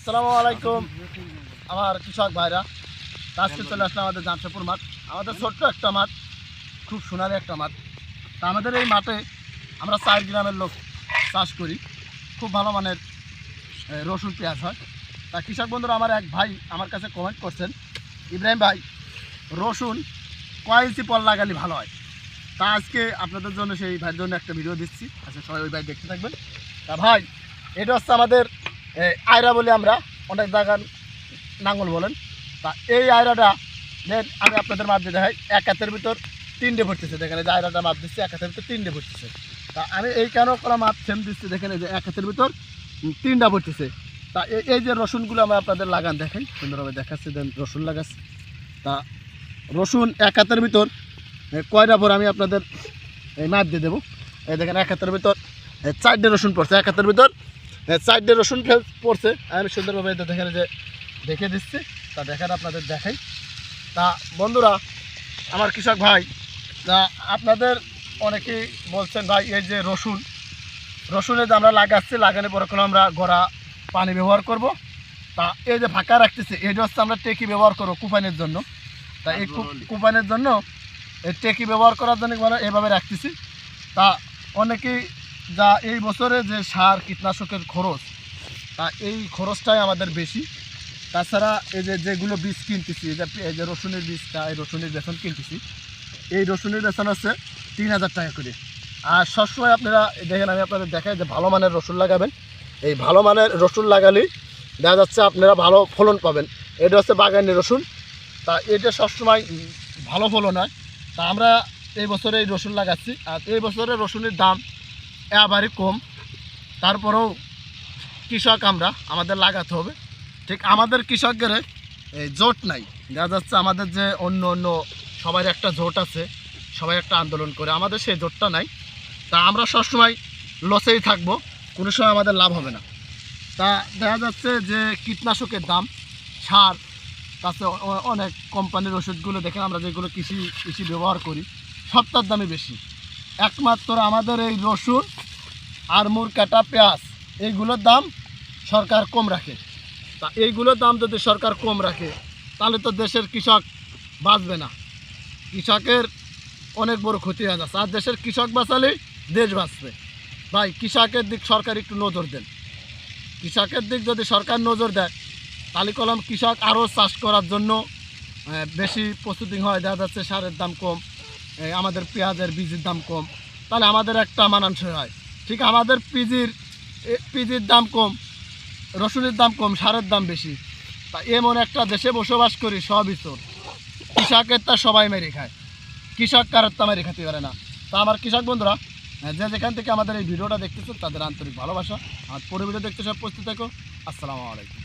আসসালামু আলাইকুম। আমার কৃষক ভাইরা, আজকে চলে আসলাম আমাদের জামশেদপুর মাঠ। আমাদের ছোট্ট একটা মাঠ, খুব সোনালি একটা মাঠ। তা আমাদের এই মাঠে আমরা চার গ্রামের লোক চাষ করি। খুব ভালো মানের রসুন, পেঁয়াজ হয়। তা কৃষক বন্ধুরা, আমার এক ভাই আমার কাছে কমেন্ট করছেন, ইব্রাহিম ভাই, রসুন কয় পল লাগালে ভালো হয়? তা আজকে আপনাদের জন্য সেই ভাইয়ের জন্য একটা ভিডিও দিচ্ছি। আচ্ছা সবাই ওই ভাই দেখতে থাকবেন। তা ভাই, এটা হচ্ছে আমাদের আয়রা বলি আমরা, অনেক জায়গার নাঙ্গল বলেন। তা এই আয়রাটা, দেন আমি আপনাদের মাপ দিয়ে দেখাই, এক হাতের ভিতর তিনটে ভরতেছে, দেখেন যে আয়রাটা মাপ দিচ্ছে, এক হাতের ভিতর তিনটে ভরতেছে। তা আমি এই কেন করা মাপ সেম দিচ্ছি, দেখেন এই যে এক হাতের ভিতর তিনটা ভরতেছে। তা এই- যে রসুনগুলো আমি আপনাদের লাগান দেখাই, সুন্দরভাবে দেখাচ্ছি, দেন রসুন লাগাচ্ছি। তা রসুন এক হাতের ভিতর কয়টা পর আমি আপনাদের এই মাপ দিয়ে দেবো। এই দেখেন এক হাতের ভিতর চারটে রসুন পড়ছে, এক হাতের ভিতর চারটে রসুন ফেল পড়ছে। আমি সুন্দরভাবে এটা দেখেন যে দেখে দিচ্ছি। তা দেখেন আপনাদের দেখাই। তা বন্ধুরা আমার কৃষক ভাই তা আপনাদের অনেকেই বলছেন ভাই এই যে রসুন রসুনে যে আমরা লাগাচ্ছি লাগানোর পরে কোনো আমরা গড়া পানি ব্যবহার করব। তা এই যে ফাঁকা রাখতেছি এটা হচ্ছে আমরা টেকি ব্যবহার করব কুপানের জন্য। তা এই কুপানের জন্য এই টেকি ব্যবহার করার জন্য এভাবে রাখতেছি। তা অনেকেই যা এই বছরে যে সার, কীটনাশকের খরচ, তা এই খরচটাই আমাদের বেশি। তাছাড়া এই যে যেগুলো বীজ কিনতেছি, এই যে রসুনের বীজটা এই রসুনের বেতন কিনতেছি। এই রসুনের বেতন হচ্ছে তিন হাজার টাকা করে। আর সবসময় আপনারা, দেখেন আমি আপনাদের দেখাই যে ভালো মানের রসুন লাগাবেন। এই ভালো মানের রসুন লাগালেই দেখা যাচ্ছে আপনারা ভালো ফলন পাবেন। এটা হচ্ছে বাগানের রসুন। তা এটা সবসময় ভালো ফলন হয়। তা আমরা এই বছরে এই রসুন লাগাচ্ছি। আর এই বছরে রসুনের দাম এবারই কম। তারপরেও কৃষক আমরা, আমাদের লাগাতে হবে। ঠিক আমাদের কৃষকদের এই জোট নাই। দেখা যাচ্ছে আমাদের যে অন্য অন্য সবার একটা জোট আছে, সবাই একটা আন্দোলন করে, আমাদের সেই জোটটা নাই। তা আমরা সবসময় লসেই থাকব, কোনো সময় আমাদের লাভ হবে না। তা দেখা যাচ্ছে যে কীটনাশকের দাম, সার, তাতে অনেক কোম্পানির ওষুধগুলো দেখেন আমরা যেগুলো কৃষি কৃষি ব্যবহার করি, সবটার দামই বেশি। একমাত্র আমাদের এই রসুন আর মুর কাটা পেঁয়াজ, এইগুলোর দাম সরকার কম রাখে। তা এইগুলোর দাম যদি সরকার কম রাখে, তাহলে তো দেশের কৃষক বাঁচবে না। কৃষকের অনেক বড় ক্ষতি হয়ে যাচ্ছে। আর দেশের কৃষক বাঁচালেই দেশ বাঁচবে। ভাই, কৃষকের দিক সরকার একটু নজর দেন। কৃষকের দিক যদি সরকার নজর দেয়, তাহলে কলম কৃষক আরও চাষ করার জন্য বেশি প্রস্তুতি হয়। দেখা যাচ্ছে সারের দাম কম আমাদের পেঁয়াজের বীজের দাম কম। তাহলে আমাদের একটা মানানসই হয়। ঠিক আমাদের পিজির পিজির দাম কম, রসুনের দাম কম, সারের দাম বেশি। তা এমন একটা দেশে বসবাস করি, সবই চোর। কৃষকের তা সবাই মেরে খায়। কৃষক কারোর তা মেরে খেতে পারে না। তা আমার কৃষক বন্ধুরা, যে যেখান থেকে আমাদের এই ভিডিওটা দেখতেছে, তাদের আন্তরিক ভালোবাসা। আর পরে ভিডিও দেখতে সব প্রস্তুত থাকো। আসসালামু আলাইকুম।